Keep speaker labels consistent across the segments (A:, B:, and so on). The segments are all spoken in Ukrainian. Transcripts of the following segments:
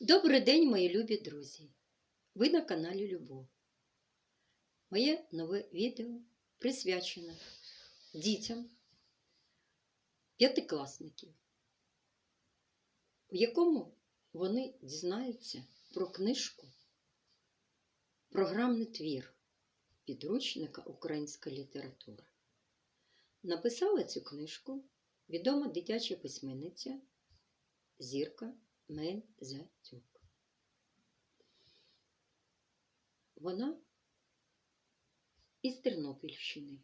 A: Добрий день, мої любі друзі! Ви на каналі Любов. Моє нове відео присвячене дітям п'ятикласників, в якому вони дізнаються про книжку Програмний твір підручника Українська література. Написала цю книжку відома дитяча письменниця Зірка Мензятюк. Вона із Тернопільщини.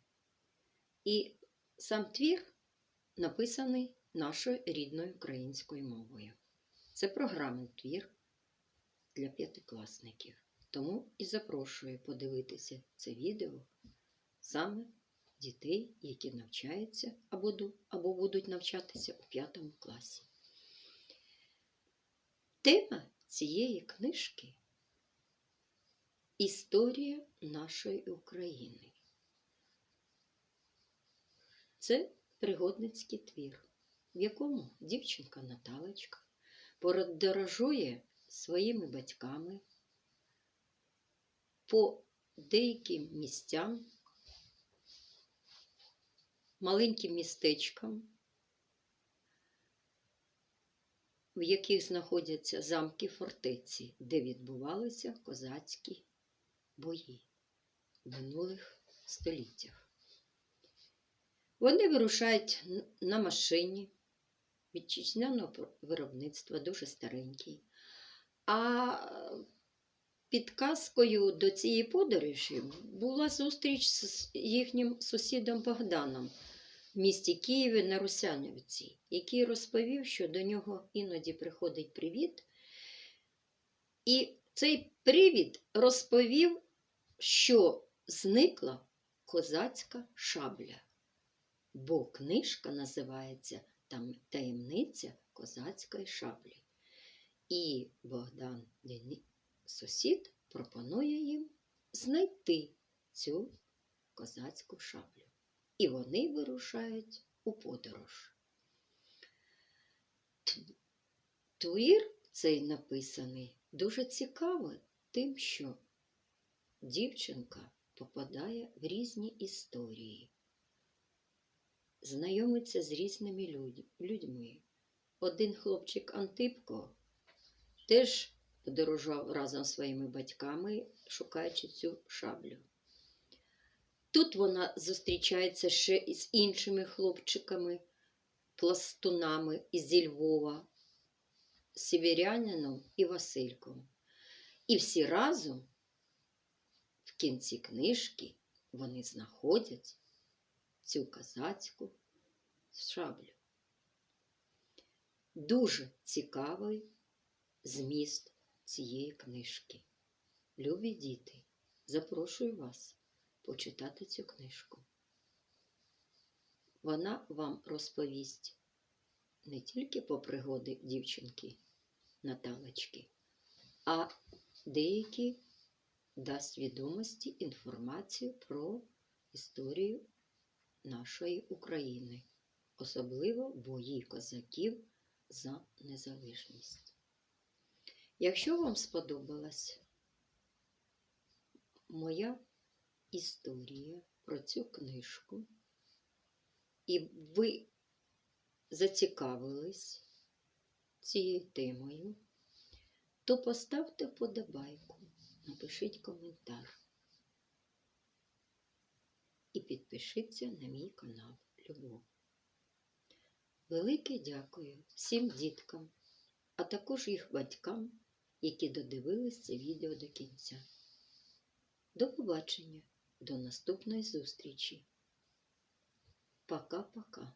A: І сам твір написаний нашою рідною українською мовою. Це програмний твір для п'ятикласників. Тому і запрошую подивитися це відео саме дітей, які навчаються або, або будуть навчатися у п'ятому класі. Тема цієї книжки Історія нашої України. Це пригодницький твір, в якому дівчинка Наталочка подорожує своїми батьками по деяким місцям, маленьким містечкам, в яких знаходяться замки фортеці, де відбувалися козацькі бої в минулих століттях. Вони вирушають на машині вітчизняного виробництва, дуже старенький. А підказкою до цієї подорожі була зустріч з їхнім сусідом Богданом в місті Києві на Русянівці, який розповів, що до нього іноді приходить привіт. І цей привід розповів, що зникла козацька шабля, бо книжка називається там Таємниця козацької шаблі. І Богдан сусід пропонує їм знайти цю козацьку шаблю. І вони вирушають у подорож. Твір цей написаний дуже цікавий тим, що дівчинка попадає в різні історії, знайомиться з різними людьми. Один хлопчик Антипко теж подорожував разом зі своїми батьками, шукаючи цю шаблю. Тут вона зустрічається ще із іншими хлопчиками, пластунами із Львова, сіверянином і Васильком. І всі разом в кінці книжки вони знаходять цю козацьку шаблю. Дуже цікавий зміст цієї книжки. Любі діти, запрошую вас почитати цю книжку. Вона вам розповість не тільки про пригоди дівчинки Наталочки, а деякі дасть відомості інформацію про історію нашої України, особливо бої козаків за незалежність. Якщо вам сподобалась моя історія про цю книжку, і ви зацікавились цією темою, то поставте вподобайку, напишіть коментар і підпишіться на мій канал Любов. Велике дякую всім діткам, а також їх батькам, які додивились це відео до кінця. До побачення, до наступної зустрічі. Пока-пока.